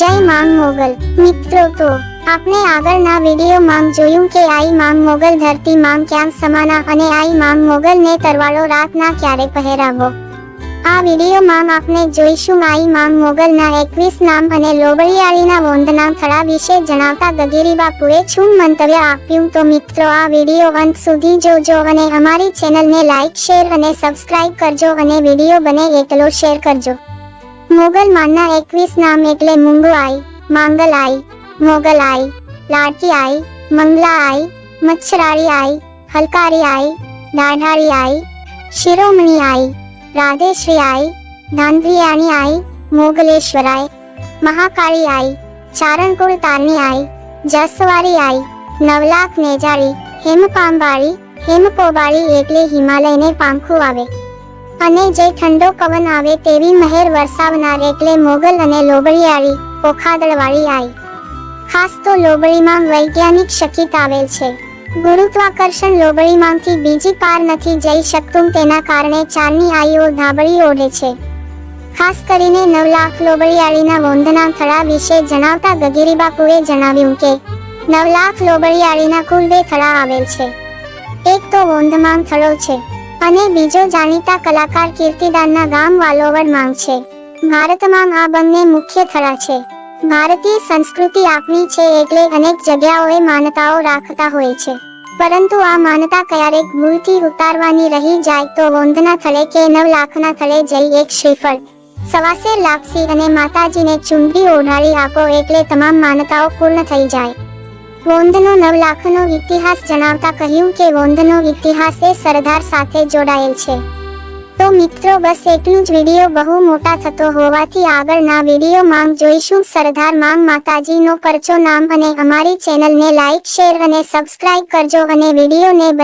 જય માંગ મોગલ. મિત્રો તો આપણે આગળના વિડીયોમાં જોયું કે આઈ માંગ મોગલ ધરતી માંગ ક્યાં સમાના અને આઈ માંગ મોગલને તરવાળો રાતના ક્યારે પહેરાવો? આ વિડીયોમાં આપણે જોઈશું આઈ માંગ મોગલના એકવીસ નામ અને લોબડિયાળીના વોંદના થળા વિશે જણાવતા ગગીરી બાપુએ શું મંતવ્ય આપ્યું? તો મિત્રો, આ વીડિયો અંત સુધી જોજો અને અમારી ચેનલને લાઈક, શેર અને સબસ્ક્રાઇબ કરજો અને વીડિયો બને એટલો શેર કરજો. મોગલ માનના એકવીસ નામ એટલે મુંગુ આઈ, માંગલ આઈ, મોગલ આઈ શિરોમણી આઈ, રાધેશ્રી આઈ ધાંધ્રિયાણી આઈ, મોગલેશ્વરાય, મહાકાળી આઈ, ચારણકુળ તારની આઈ નવલાખ નેજાળી હેમપાંબાળી હેમપોબાળી એટલે હિમાલયને પાંખું આવે. અને જે ઠંડો પવન આવે તેવી મહેર વરસાવનાર એટલે મોગલ અને લોબડિયાળી પોખાદળવાળી આઈ. ખાસ તો લોબળીમાં વૈજ્ઞાનિક શકિત આવેલ છે. ગુરુત્વાકર્ષણ લોબળીમાંથી બીજી પાર નથી જઈ શકતું તેના કારણે ચારની આઈઓ ધાબળી ઓઢે છે. ખાસ કરીને નવ લાખ લોબડિયાળીના વોંધના થળા વિશે જણાવતા ગગીરીબાપુએ જણાવ્યું કે નવલાખ લોબડિયાળીના કુલ બે થળા આવેલ છે. એક તો વોંધમાં થળો છે. અને બીજો જાણીતા કલાકાર કીર્તિદાનના ગામ વાલોવડ માંગ છે. ભારતમાં આ બંને મુખ્ય થળા છે. ભારતીય સંસ્કૃતિ આપણી છે એટલે અનેક જગ્યાઓએ માન્યતાઓ રાખતા હોય છે. પરંતુ આ માનતા ક્યારેક ભૂલથી ઉતારવાની રહી જાય તો વોંધના થળે કે નવ લાખના થળે જઈ એક શ્રીફળ. સવાસેર લાપસી અને માતાજીને ચુંદડી ઓઢાડી આપો એટલે તમામ માનતાઓ પૂર્ણ થઈ જાય. વોંદનો નવ લાખનો ઇતિહાસ જણાવતા કહ્યું કે વોંધનો ઇતિહાસ એ સરદાર સાથે જોડાયેલ છે. તો મિત્રો, બસ એટલું જ વીડિયો બહુ મોટા થતો હોવાથી આગળના વીડિયો માંગ જોઈશું. સરદાર માંગ માતાજીનો પરચો નામ અને અમારી ચેનલને લાઈક, શેર અને સબસ્ક્રાઇબ કરજો અને વિડીયોને